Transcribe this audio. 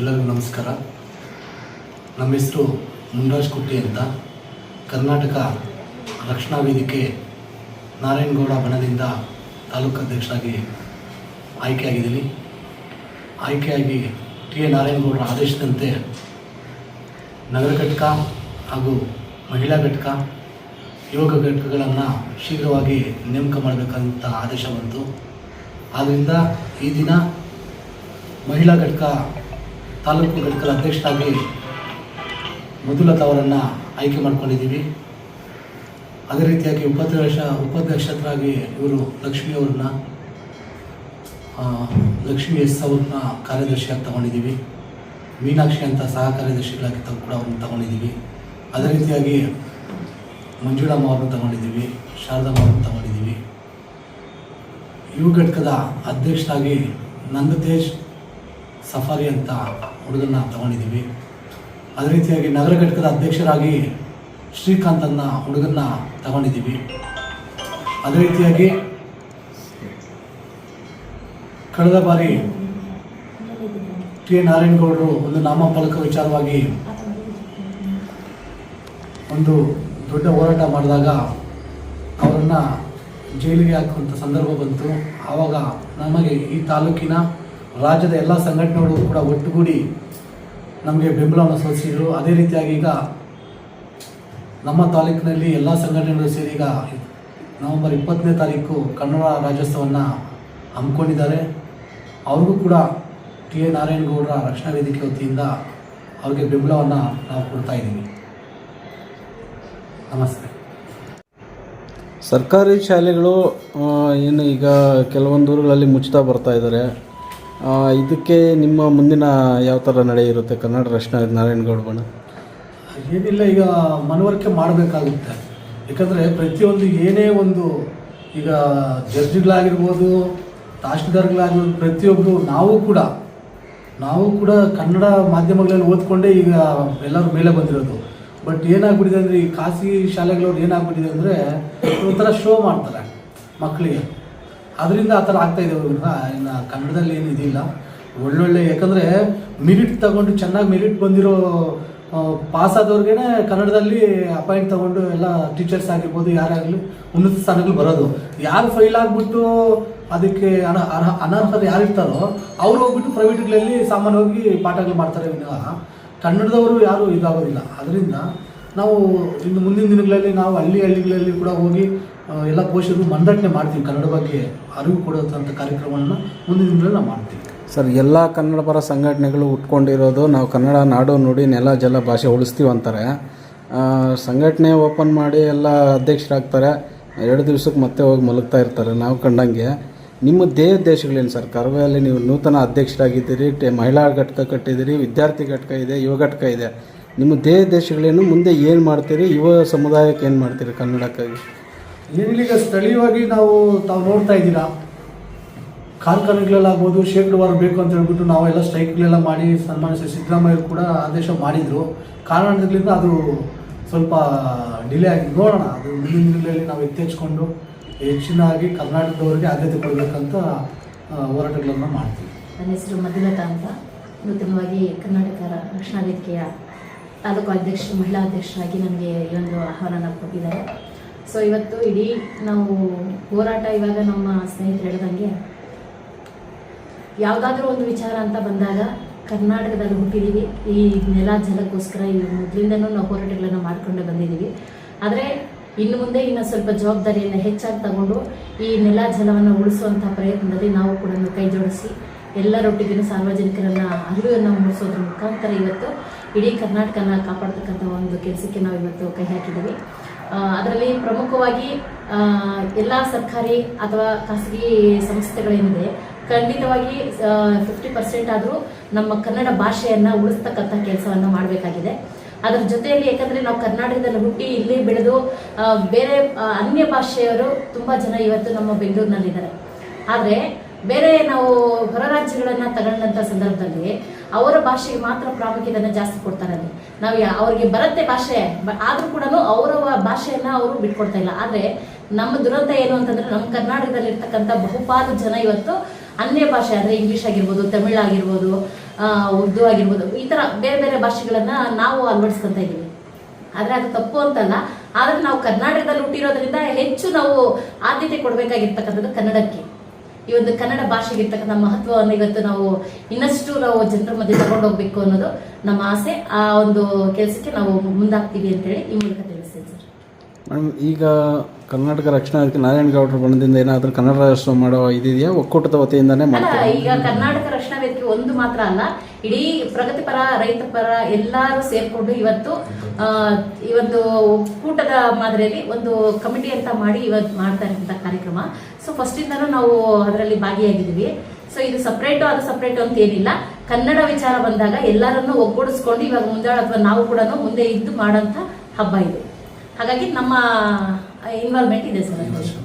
ಎಲ್ಲರಿಗೂ ನಮಸ್ಕಾರ. ನಮ್ಮ ಹೆಸರು ಮುಂಡಾಜ್ ಕುಟ್ಟಿ ಅಂತ. ಕರ್ನಾಟಕ ರಕ್ಷಣಾ ವೇದಿಕೆ ನಾರಾಯಣಗೌಡ ಬಣದಿಂದ ತಾಲೂಕು ಅಧ್ಯಕ್ಷರಾಗಿ ಆಯ್ಕೆಯಾಗಿದ್ದೀನಿ. ಆಯ್ಕೆಯಾಗಿ ಟಿ ಎ ನಾರಾಯಣಗೌಡರ ಆದೇಶದಂತೆ ನಗರ ಘಟಕ ಹಾಗೂ ಮಹಿಳಾ ಘಟಕ ಯೋಗ ಘಟಕಗಳನ್ನು ಶೀಘ್ರವಾಗಿ ನೇಮಕ ಮಾಡಬೇಕಂತ ಆದೇಶ ಬಂತು. ಆದ್ದರಿಂದ ಈ ದಿನ ಮಹಿಳಾ ಘಟಕ ತಾಲೂಕು ಘಟಕದ ಅಧ್ಯಕ್ಷರಾಗಿ ಮಧುಲತಾ ಅವರನ್ನು ಆಯ್ಕೆ ಮಾಡ್ಕೊಂಡಿದ್ದೀವಿ. ಅದೇ ರೀತಿಯಾಗಿ ಉಪಾಧ್ಯಕ್ಷ, ಉಪಾಧ್ಯಕ್ಷರಾಗಿ ಇವರು ಲಕ್ಷ್ಮಿ ಅವ್ರನ್ನ ಲಕ್ಷ್ಮಿ ಎಸ್ ಅವ್ರನ್ನ ಕಾರ್ಯದರ್ಶಿಯಾಗಿ ತಗೊಂಡಿದ್ದೀವಿ. ಮೀನಾಕ್ಷಿ ಅಂತ ಸಹ ಕಾರ್ಯದರ್ಶಿಗಳಾಗಿ ಕೂಡ ಅವ್ರನ್ನ ತಗೊಂಡಿದ್ದೀವಿ. ಅದೇ ರೀತಿಯಾಗಿ ಮಂಜುಳಮ್ಮ ಅವ್ರನ್ನ ತಗೊಂಡಿದ್ದೀವಿ, ಶಾರದಮ್ಮ ಅವ್ರನ್ನ ತಗೊಂಡಿದ್ದೀವಿ. ಯುವ ಘಟಕದ ಅಧ್ಯಕ್ಷರಾಗಿ ನಂದತೇಜ್ ಸಫಾರಿ ಅಂತ ಹುಡುಗನ್ನ ತಗೊಂಡಿದ್ದೀವಿ. ಅದೇ ರೀತಿಯಾಗಿ ನಗರ ಘಟಕದ ಅಧ್ಯಕ್ಷರಾಗಿ ಶ್ರೀಕಾಂತ್ ಅನ್ನ ಹುಡುಗನ್ನ ತಗೊಂಡಿದ್ದೀವಿ. ಅದೇ ರೀತಿಯಾಗಿ ಕಳೆದ ಬಾರಿ ಎ ನಾರಾಯಣಗೌಡರು ಒಂದು ನಾಮಫಲಕ ವಿಚಾರವಾಗಿ ಒಂದು ದೊಡ್ಡ ಹೋರಾಟ ಮಾಡಿದಾಗ ಅವರನ್ನು ಜೈಲಿಗೆ ಹಾಕುವಂಥ ಸಂದರ್ಭ ಬಂತು. ಆವಾಗ ನಮಗೆ ಈ ತಾಲೂಕಿನ ರಾಜ್ಯದ ಎಲ್ಲ ಸಂಘಟನೆಗಳು ಕೂಡ ಒಟ್ಟುಗೂಡಿ ನಮಗೆ ಬೆಂಬಲವನ್ನು ಸಲ್ಲಿಸಿದರು. ಅದೇ ರೀತಿಯಾಗಿ ಈಗ ನಮ್ಮ ತಾಲೂಕಿನಲ್ಲಿ ಎಲ್ಲ ಸಂಘಟನೆಗಳು ಸೇರಿ ಈಗ ನವೆಂಬರ್ ಇಪ್ಪತ್ತನೇ ತಾರೀಕು ಕನ್ನಡ ರಾಜ್ಯೋತ್ಸವವನ್ನು ಹಮ್ಮಿಕೊಂಡಿದ್ದಾರೆ. ಅವ್ರಿಗೂ ಕೂಡ ಟಿ ಎ ನಾರಾಯಣಗೌಡರ ರಕ್ಷಣಾ ವೇದಿಕೆ ವತಿಯಿಂದ ಅವ್ರಿಗೆ ಬೆಂಬಲವನ್ನು ನಾವು ಕೊಡ್ತಾ ಇದ್ದೀವಿ. ನಮಸ್ತೆ. ಸರ್ಕಾರಿ ಶಾಲೆಗಳು ಏನು ಈಗ ಕೆಲವೊಂದು ಊರುಗಳಲ್ಲಿ ಮುಚ್ಚುತ್ತಾ ಬರ್ತಾ ಇದ್ದಾರೆ. ಇದಕ್ಕೆ ನಿಮ್ಮ ಮುಂದಿನ ಯಾವ ಥರ ನಡೆ ಇರುತ್ತೆ? ಕನ್ನಡ ರಕ್ಷಣಾ ನಾರಾಯಣಗೌಡ ಬಣ ಏನಿಲ್ಲ, ಈಗ ಮನವರಿಕೆ ಮಾಡಬೇಕಾಗುತ್ತೆ. ಯಾಕಂದರೆ ಪ್ರತಿಯೊಂದು ಏನೇ ಒಂದು ಈಗ ಜಡ್ಜ್ಗಳಾಗಿರ್ಬೋದು, ತಹಶೀಲ್ದಾರ್ಗಳಾಗಿರ್ಬೋದು ಪ್ರತಿಯೊಬ್ಬರು ನಾವು ಕೂಡ ನಾವು ಕೂಡ ಕನ್ನಡ ಮಾಧ್ಯಮಗಳಲ್ಲಿ ಓದ್ಕೊಂಡೇ ಈಗ ಎಲ್ಲರೂ ಮೇಲೆ ಬಂದಿರೋದು. ಬಟ್ ಏನಾಗ್ಬಿಟ್ಟಿದೆ ಅಂದರೆ, ಈ ಖಾಸಗಿ ಶಾಲೆಗಳವ್ರು ಏನಾಗ್ಬಿಟ್ಟಿದೆ ಅಂದರೆ, ಒಂಥರ ಶೋ ಮಾಡ್ತಾರೆ ಮಕ್ಕಳಿಗೆ. ಅದರಿಂದ ಆ ಥರ ಆಗ್ತಾ ಇದೆ ಇನ್ನು ಕನ್ನಡದಲ್ಲಿ ಏನು ಇದಿಲ್ಲ. ಒಳ್ಳೊಳ್ಳೆ, ಯಾಕಂದರೆ ಮಿರಿಟ್ ತಗೊಂಡು ಚೆನ್ನಾಗಿ ಮಿರಿಟ್ ಬಂದಿರೋ ಪಾಸ್ ಆದವ್ರಿಗೆ ಕನ್ನಡದಲ್ಲಿ ಅಪಾಯಿಂಟ್ ತಗೊಂಡು ಎಲ್ಲ ಟೀಚರ್ಸ್ ಆಗಿರ್ಬೋದು, ಯಾರಾಗಲಿ ಉನ್ನತ ಸ್ಥಾನಗಳು ಬರೋದು. ಯಾರು ಫೈಲ್ ಆಗಿಬಿಟ್ಟು ಅದಕ್ಕೆ ಅನ ಅನರ್ಹರು ಯಾರು ಇರ್ತಾರೋ ಅವ್ರು ಹೋಗ್ಬಿಟ್ಟು ಪ್ರೈವೇಟ್ಗಳಲ್ಲಿ ಸಾಮಾನ್ಯವಾಗಿ ಪಾಠಗಳು ಮಾಡ್ತಾರೆ ಕನ್ನಡದವರು ಯಾರು ಇದಾಗೋದಿಲ್ಲ. ಅದರಿಂದ ನಾವು ಇನ್ನು ಮುಂದಿನ ದಿನಗಳಲ್ಲಿ ನಾವು ಹಳ್ಳಿ ಹಳ್ಳಿಗಳಲ್ಲಿ ಕೂಡ ಹೋಗಿ ಎಲ್ಲ ಪೋಷಕರು ಮಂದಟನೆ ಮಾಡ್ತೀವಿ. ಕನ್ನಡ ಬಗ್ಗೆ ಅರಿವು ಕೊಡುವಂಥ ಕಾರ್ಯಕ್ರಮವನ್ನು ಮುಂದಿನ ದಿನಗಳಲ್ಲಿ ನಾವು ಮಾಡ್ತೀವಿ. ಸರ್, ಎಲ್ಲ ಕನ್ನಡ ಪರ ಸಂಘಟನೆಗಳು ಉಟ್ಕೊಂಡಿರೋದು ನಾವು ಕನ್ನಡ ನಾಡು ನುಡಿ ನೆಲ ಜಲ ಭಾಷೆ ಉಳಿಸ್ತೀವಿ ಅಂತಾರೆ. ಸಂಘಟನೆ ಓಪನ್ ಮಾಡಿ ಎಲ್ಲ ಅಧ್ಯಕ್ಷರಾಗ್ತಾರೆ. ಎರಡು ದಿವ್ಸಕ್ಕೆ ಮತ್ತೆ ಹೋಗಿ ಮಲಗ್ತಾ ಇರ್ತಾರೆ ನಾವು ಕಂಡಂಗೆ. ನಿಮ್ಮ ದೇಹ ದೇಶಗಳೇನು ಸರ್? ಕರ್ವೆಯಲ್ಲಿ ನೀವು ನೂತನ ಅಧ್ಯಕ್ಷರಾಗಿದ್ದೀರಿ ಮಹಿಳಾ ಘಟಕ ಕಟ್ಟಿದ್ದೀರಿ, ವಿದ್ಯಾರ್ಥಿ ಘಟಕ ಇದೆ, ಯುವ ಘಟಕ ಇದೆ. ನಿಮ್ಮ ದೇಹ ದೇಶಗಳೇನು ಮುಂದೆ ಏನು ಮಾಡ್ತೀರಿ? ಯುವ ಸಮುದಾಯಕ್ಕೆ ಏನು ಮಾಡ್ತೀರಿ ಕನ್ನಡಕ್ಕಾಗಿ? ಏನಿಲ್ಲ ಸ್ಥಳೀಯವಾಗಿ ನಾವು ತಾವು ನೋಡ್ತಾ ಇದ್ದೀರಾ? ಕಾರ್ಖಾನೆಗಳಲ್ಲಾಗ್ಬೋದು, ಶೇಕಡವಾರು ಬೇಕು ಅಂತ ಹೇಳ್ಬಿಟ್ಟು ನಾವೆಲ್ಲ ಸ್ಟ್ರೈಕ್ಗಳೆಲ್ಲ ಮಾಡಿ ಸನ್ಮಾನಿಸಿ ಸಿದ್ಧರಾಮಯ್ಯ ಕೂಡ ಆದೇಶ ಮಾಡಿದರು. ಕಾರಣದಿಂದ ಅದು ಸ್ವಲ್ಪ ಡಿಲೇ ಆಗಿ ನೋಡೋಣ, ಅದು ಮುಂದಿನ ದಿನಗಳಲ್ಲಿ ನಾವು ಎತ್ತೆಚ್ಕೊಂಡು ಹೆಚ್ಚಿನಾಗಿ ಕರ್ನಾಟಕದವರಿಗೆ ಆದ್ಯತೆ ಕೊಡಬೇಕಂತ ಹೋರಾಟಗಳನ್ನು ಮಾಡ್ತೀವಿ. ನನ್ನ ಹೆಸರು ಮಧುಲತಾ ಅಂತ. ನೂತನವಾಗಿ ಕರ್ನಾಟಕ ರಕ್ಷಣಾ ವೇದಿಕೆಯ ತಾಲೂಕು ಅಧ್ಯಕ್ಷ, ಮಹಿಳಾ ಅಧ್ಯಕ್ಷರಾಗಿ ನಮಗೆ ಈ ಒಂದು ಆಹ್ವಾನ ಕೊಟ್ಟಿದ್ದಾರೆ. ಸೊ ಇವತ್ತು ಇಡೀ ನಾವು ಹೋರಾಟ ಇವಾಗ ನಮ್ಮ ಸ್ನೇಹಿತರು ಹೇಳ್ದಂಗೆ ಯಾವುದಾದ್ರೂ ಒಂದು ವಿಚಾರ ಅಂತ ಬಂದಾಗ ಕರ್ನಾಟಕದಲ್ಲಿ ಹುಟ್ಟಿದ್ದೀವಿ ಈ ನೆಲ ಜಲಕ್ಕೋಸ್ಕರ ಈ ಮೊದಲಿಂದನೂ ನಾವು ಹೋರಾಟಗಳನ್ನು ಮಾಡಿಕೊಂಡು ಬಂದಿದ್ದೀವಿ ಆದರೆ ಇನ್ನು ಮುಂದೆ ಇನ್ನು ಸ್ವಲ್ಪ ಜವಾಬ್ದಾರಿಯನ್ನು ಹೆಚ್ಚಾಗಿ ತಗೊಂಡು ಈ ನೆಲ ಜಲವನ್ನು ಉಳಿಸುವಂಥ ಪ್ರಯತ್ನದಲ್ಲಿ ನಾವು ಕೂಡ ಕೈ ಜೋಡಿಸಿ ಎಲ್ಲರೊಟ್ಟಿಗೆ ಸಾರ್ವಜನಿಕರನ್ನು ಅರಿವನ್ನು ಮೂಡಿಸೋದ್ರ ಮುಖಾಂತರ ಇವತ್ತು ಇಡೀ ಕರ್ನಾಟಕನ ಕಾಪಾಡ್ತಕ್ಕಂಥ ಒಂದು ಕೆಲಸಕ್ಕೆ ನಾವು ಇವತ್ತು ಕೈ ಹಾಕಿದ್ದೀವಿ ಅದರಲ್ಲಿ ಪ್ರಮುಖವಾಗಿ ಎಲ್ಲ ಸರ್ಕಾರಿ ಅಥವಾ ಖಾಸಗಿ ಸಂಸ್ಥೆಗಳೇನಿದೆ, ಖಂಡಿತವಾಗಿ ಫಿಫ್ಟಿ ಪರ್ಸೆಂಟ್ ಆದರೂ ನಮ್ಮ ಕನ್ನಡ ಭಾಷೆಯನ್ನು ಉಳಿಸ್ತಕ್ಕಂಥ ಕೆಲಸವನ್ನು ಮಾಡಬೇಕಾಗಿದೆ. ಅದರ ಜೊತೆಯಲ್ಲಿ ಯಾಕಂದರೆ ನಾವು ಕರ್ನಾಟಕದಲ್ಲಿ ಹುಟ್ಟಿ ಇಲ್ಲಿ ಬೆಳೆದು ಬೇರೆ ಅನ್ಯ ಭಾಷೆಯವರು ತುಂಬ ಜನ ಇವತ್ತು ನಮ್ಮ ಬೆಂಗಳೂರಿನಲ್ಲಿದ್ದಾರೆ. ಆದರೆ, ಬೇರೆ ನಾವು ಹೊರ ರಾಜ್ಯಗಳನ್ನು ತಗೊಂಡಂಥ ಸಂದರ್ಭದಲ್ಲಿ ಅವರ ಭಾಷೆಗೆ ಮಾತ್ರ ಪ್ರಾಮುಖ್ಯತೆಯನ್ನು ಜಾಸ್ತಿ ಕೊಡ್ತಾರೆ ನಾವು ಅವರಿಗೆ ಬರುತ್ತೆ ಭಾಷೆ, ಬ- ಆದ್ರೂ ಕೂಡ ಅವರ ಭಾಷೆಯನ್ನ ಅವರು ಬಿಟ್ಕೊಡ್ತಾ ಇಲ್ಲ. ಆದರೆ ನಮ್ಮ ದುರಂತ ಏನು ಅಂತಂದ್ರೆ ನಮ್ಮ ಕರ್ನಾಟಕದಲ್ಲಿ ಇರ್ತಕ್ಕಂಥ ಬಹುಪಾಲು ಜನ ಇವತ್ತು ಅನ್ಯ ಭಾಷೆ, ಅಂದರೆ ಇಂಗ್ಲೀಷ್ ಆಗಿರ್ಬೋದು, ತಮಿಳ್ ಆಗಿರ್ಬೋದು ಉರ್ದು ಆಗಿರ್ಬೋದು, ಈ ತರ ಬೇರೆ ಬೇರೆ ಭಾಷೆಗಳನ್ನ ನಾವು ಅಳವಡಿಸ್ಕೊಂತ ಇದ್ದೀವಿ. ಆದ್ರೆ ಅದು ತಪ್ಪು ಅಂತಲ್ಲ. ಆದ್ರೆ ನಾವು ಕರ್ನಾಟಕದಲ್ಲಿ ಹುಟ್ಟಿರೋದ್ರಿಂದ ಹೆಚ್ಚು ನಾವು ಆದ್ಯತೆ ಕೊಡ್ಬೇಕಾಗಿರ್ತಕ್ಕಂಥದ್ದು ಕನ್ನಡಕ್ಕೆ. ಈ ಒಂದು ಕನ್ನಡ ಭಾಷೆಗೆ ಇರ್ತಕ್ಕಂಥ ಮಹತ್ವವನ್ನು ಇವತ್ತು ನಾವು ಇನ್ನಷ್ಟು ನಾವು ಜನರ ಮಧ್ಯೆ ತಗೊಂಡು ಹೋಗ್ಬೇಕು ಅನ್ನೋದು ನಮ್ಮ ಆಸೆ. ಆ ಒಂದು ಕೆಲಸಕ್ಕೆ ನಾವು ಮುಂದಾಗ್ತೀವಿ ಅಂತೇಳಿ ಈ ಮೂಲಕ ತಿಳಿಸ್ತೇನೆ ಸರ್. ಈಗ ಕರ್ನಾಟಕ ರಕ್ಷಣಾ ನಾರಾಯಣ ಗೌಡ್ರ ಬಣ್ಣದಿಂದ ಏನಾದರೂ ಕನ್ನಡ ರಾಜ್ಯೋತ್ಸವ ಮಾಡೋ ಇದಿದೆಯಾ? ಒಕ್ಕೂಟದ ವತಿಯಿಂದನೇ ಮಾಡ್ತಾರೆ? ಈಗ ಕರ್ನಾಟಕ ರಕ್ಷಣಾ ವೇದಿಕೆ ಒಂದು ಮಾತ್ರ ಅಲ್ಲ ಇಡೀ ಪ್ರಗತಿಪರ ರೈತ ಪರ ಎಲ್ಲರೂ ಸೇರಿಕೊಂಡು ಇವತ್ತು ಈ ಒಂದು ಒಕ್ಕೂಟದ ಮಾದರಿಯಲ್ಲಿ ಒಂದು ಕಮಿಟಿ ಅಂತ ಮಾಡಿ ಇವತ್ತು ಮಾಡ್ತಾ ಇರೋಂಥ ಕಾರ್ಯಕ್ರಮ. ಸೊ ಫಸ್ಟ್ ಇಂದನೂ ನಾವು ಅದರಲ್ಲಿ ಭಾಗಿಯಾಗಿದ್ದೀವಿ. ಸೊ ಇದು ಸಪ್ರೇಟು ಅದು ಸಪ್ರೇಟು ಅಂತ ಏನಿಲ್ಲ. ಕನ್ನಡ ವಿಚಾರ ಬಂದಾಗ ಎಲ್ಲರನ್ನೂ ಒಗ್ಗೂಡಿಸ್ಕೊಂಡು ಇವಾಗ ಮುಂದಾಳ ಅಥವಾ ನಾವು ಕೂಡ ಮುಂದೆ ಇದ್ದು ಮಾಡೋಂಥ ಹಬ್ಬ ಇದು. ಹಾಗಾಗಿ ನಮ್ಮ ಇನ್ವಾಲ್ವ್ಮೆಂಟ್ ಇದೆ ಸರ್.